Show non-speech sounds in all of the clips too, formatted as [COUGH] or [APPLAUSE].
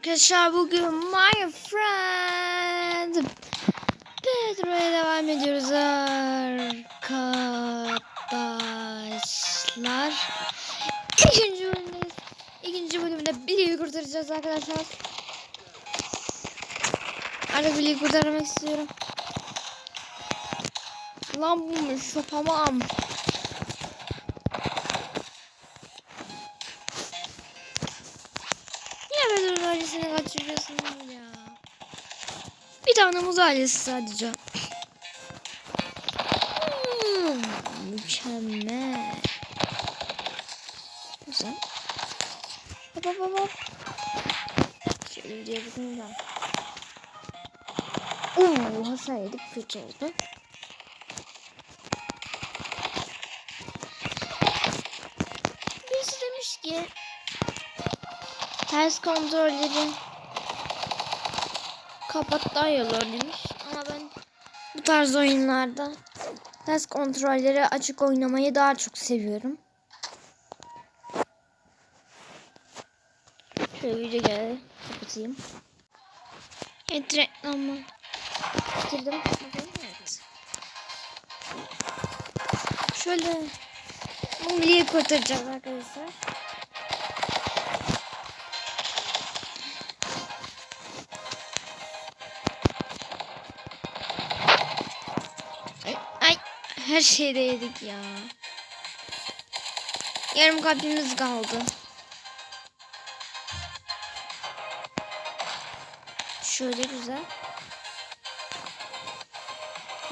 Arkadaşlar bugün my friend Pedro'ya devam ediyoruz arkadaşlar. İkinci bölümdeyiz. İkinci bölümde Billy'yi kurtaracağız arkadaşlar. Artık Billy'yi kurtarmak istiyorum. Lan bulmuş yapamam. Niye Pedro'nun ailesini kaçırıyorsun ya? Bir tane muz ailesi sadece. Hmm, mükemmel. Güzel. Hop hop hop hop. Bir diye bakacağım. Oo, hasar yedik kötü oldu. Ters kontrolleri kapat daha iyi olur demiş. Ama ben bu tarz oyunlarda ters kontrolleri açık oynamayı daha çok seviyorum. Şöyle video geldi. Kapatayım. Evet reklamı. Bitirdim. Evet. Şöyle Mumli'yi kurtaracağız arkadaşlar. Her şeyde yedik ya. Yarım kalbimiz kaldı. Şöyle güzel.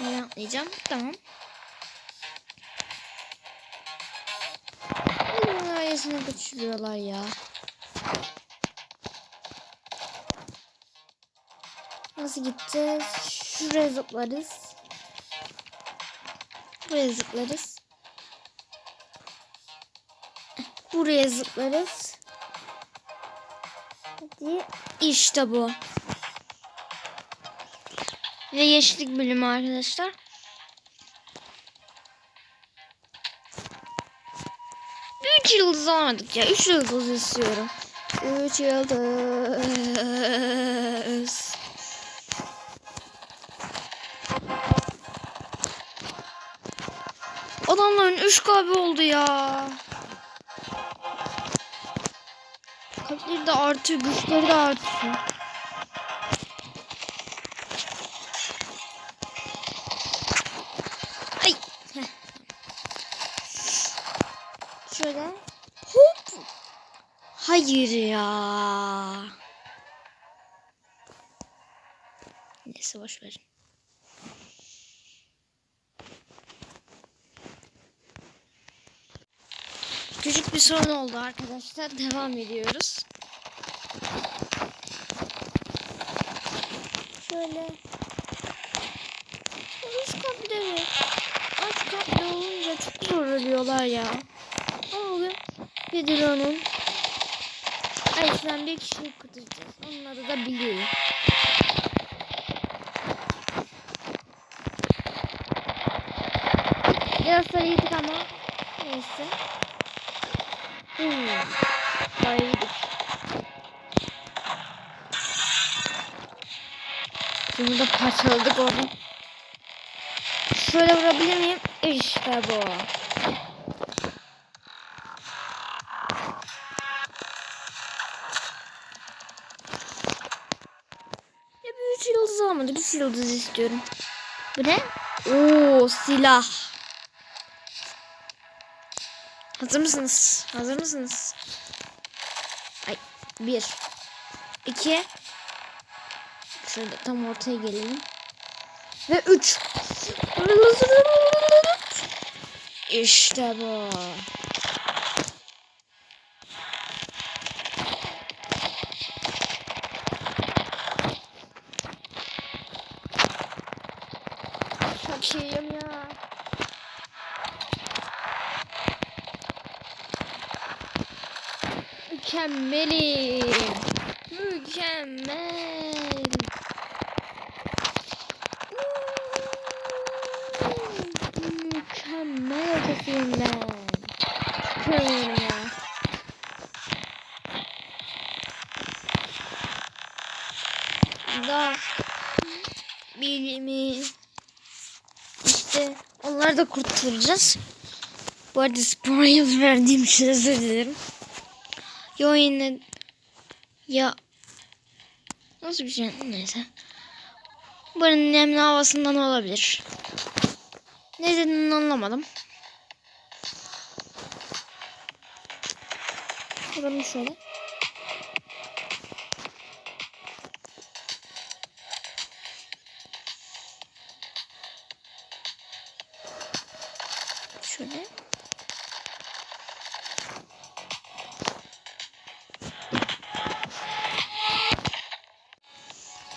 Nereden atlayacağım? Tamam. Ailesini kaçırıyorlar ya. Nasıl gideceğiz? Şuraya zıplarız. Buraya zıplarız. Buraya zıplarız. Hadi. İşte bu. Ve yeşillik bölümü arkadaşlar. Üç yıldız almadık ya. Üç yıldız istiyorum. Üç yıldız. Adamların üç kalbi oldu ya. Kalpleri de artıyor, güçleri de artıyor. Ay. Şöyle. Hop. Hayır ya. Neyse boş verin. Küçük bir sorun oldu arkadaşlar. Devam ediyoruz. Şöyle. Rus kapları. Aç kaplı olunca çok zor ölüyorlar ya. Ama bugün Pedro'nun Ayşe'den bir kişiyi kurtaracağız. Onun adı da biliyor. Biraz sonra yedik ama neyse. Parçaladık onu. Şöyle vurabilir miyim? İşte bu. Ya bir üç yıldız almadık. Üç yıldız istiyorum. Bu ne? Oo silah. Hazır mısınız? Hazır mısınız? Ay bir. iki. Şöyle tam ortaya gelelim. Ve üç. İşte bu. Çok iyiyim ya. Mükemmelim. Mükemmel. Mükemmel ötesiyim ben. Çıkıyorum ya. Da bilimi işte onları da kurtaracağız. Bu arada spoiler verdiğim için özür dilerim. Yo yine ya nasıl bir şey neyse. Buranın nemli havasından olabilir. Ne dediğini anlamadım. Şöyle. Şöyle.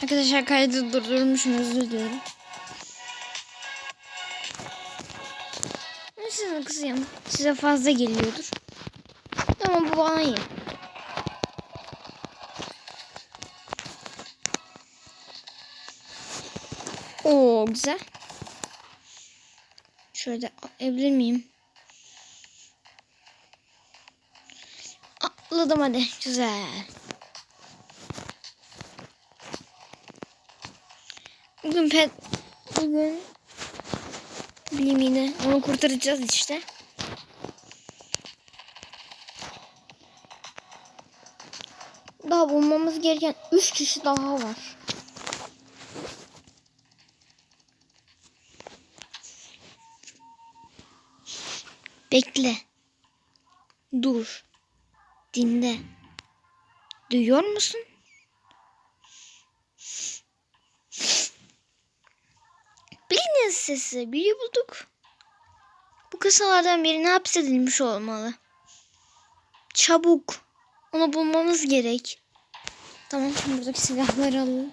Arkadaşlar kaydı durdurmuşum özür diliyorum. Sizin kızım size fazla geliyordur. Ama bu bana iyi. Oo güzel. Şöyle alabilir miyim? Atladım hadi. Güzel. Bugün pet bugün bileyim yine onu kurtaracağız işte. Daha bulmamız gereken 3 kişi daha var. Bekle. Dur. Dinle. Duyuyor musun? Biliniz sesi. Biri bulduk. Bu kasalardan birine hapsedilmiş olmalı. Çabuk. Onu bulmamız gerek. Tamam buradaki silahları alalım.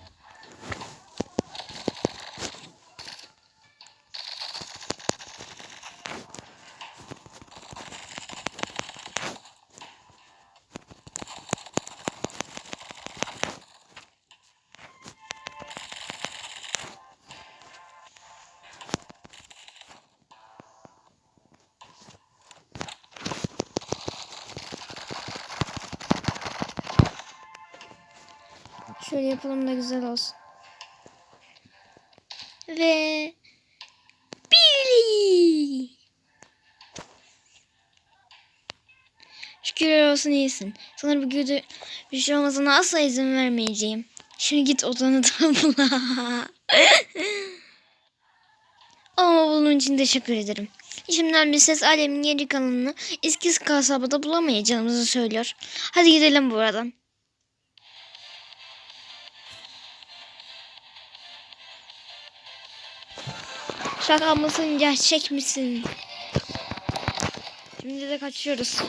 Şöyle yapalım da güzel olsun. Ve Billy. Şükürler olsun iyisin. Sana bir kötü bir şey olmasına asla izin vermeyeceğim. Şimdi git odanı tamamla. [LAUGHS] Ama bunun için teşekkür ederim. İçimden bir ses alemin geri kalanını eski kasabada bulamayacağımızı söylüyor. Hadi gidelim buradan. Şaka mısın gerçek misin? Şimdi de kaçıyoruz.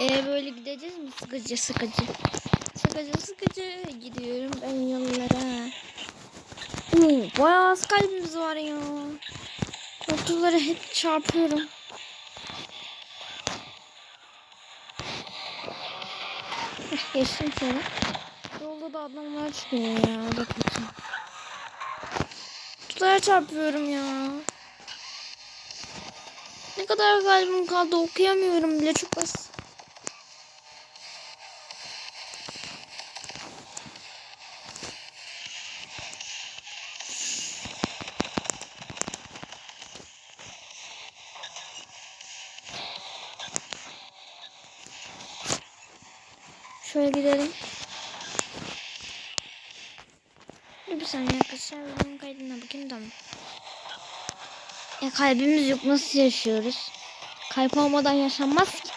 Ee, böyle gideceğiz mi sıkıcı sıkıcı? Sıkıcı sıkıcı gidiyorum ben yollara. Oo, bayağı az kalbimiz var ya. Noktaları hep çarpıyorum. Geçtim şöyle. Yolda da adamlar çıkıyor ya. Bakın. Kutulara çarpıyorum ya. Ne kadar kalbim kaldı okuyamıyorum bile çok az. Şöyle gidelim. Dur bir saniye arkadaşlar. Benim kaydına bakayım tamam. Ya kalbimiz yok nasıl yaşıyoruz? Kalp olmadan yaşanmaz ki.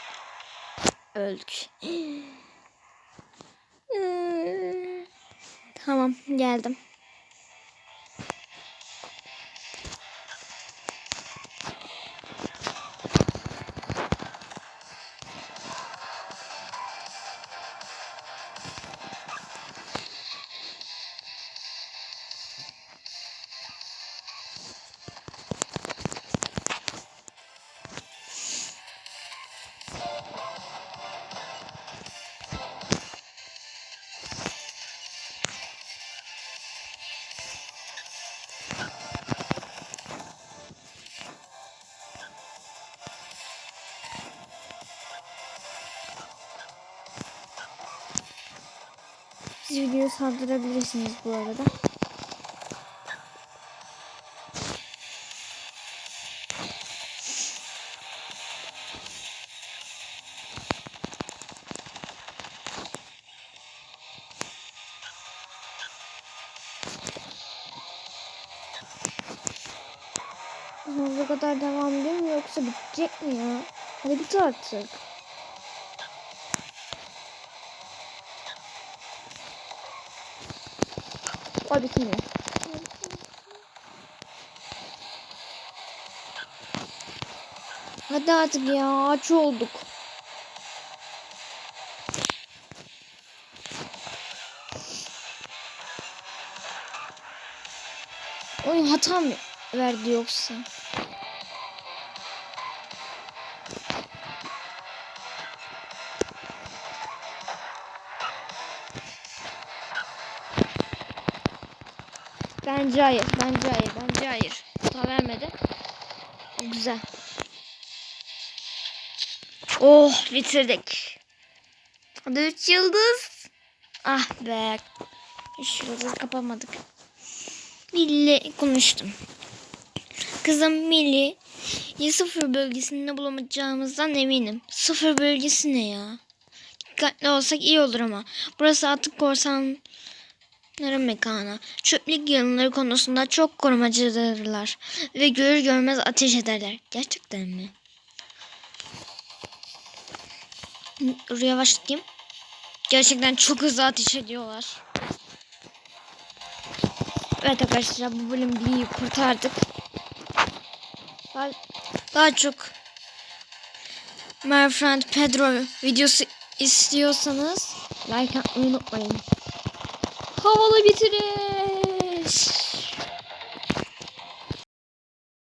Öldük. [GASPS] tamam geldim. Siz videoyu saldırabilirsiniz bu arada. Sonsuza kadar devam ediyor mu yoksa bitecek mi ya? Hadi bit artık. Ay bitmiyor. Hadi artık ya aç olduk. Oyun hata mı verdi yoksa? Bence hayır, bence hayır, bence hayır. Hata vermedi. Güzel. Oh bitirdik. Hadi üç yıldız. Ah be. Üç yıldız kapamadık. Milli konuştum. Kızım Milli ya sıfır bölgesinde bulamayacağımızdan eminim. Sıfır bölgesi ne ya? Dikkatli olsak iyi olur ama. Burası artık korsanların mekanı. Çöplük yığınları konusunda çok korumacıdırlar. Ve görür görmez ateş ederler. Gerçekten mi? Yavaşlayayım. Gerçekten çok hızlı ateş ediyorlar. Evet arkadaşlar bu bölüm bir kurtardık. Daha, daha çok My Friend Pedro videosu istiyorsanız like atmayı unutmayın. Havalı bitiriş.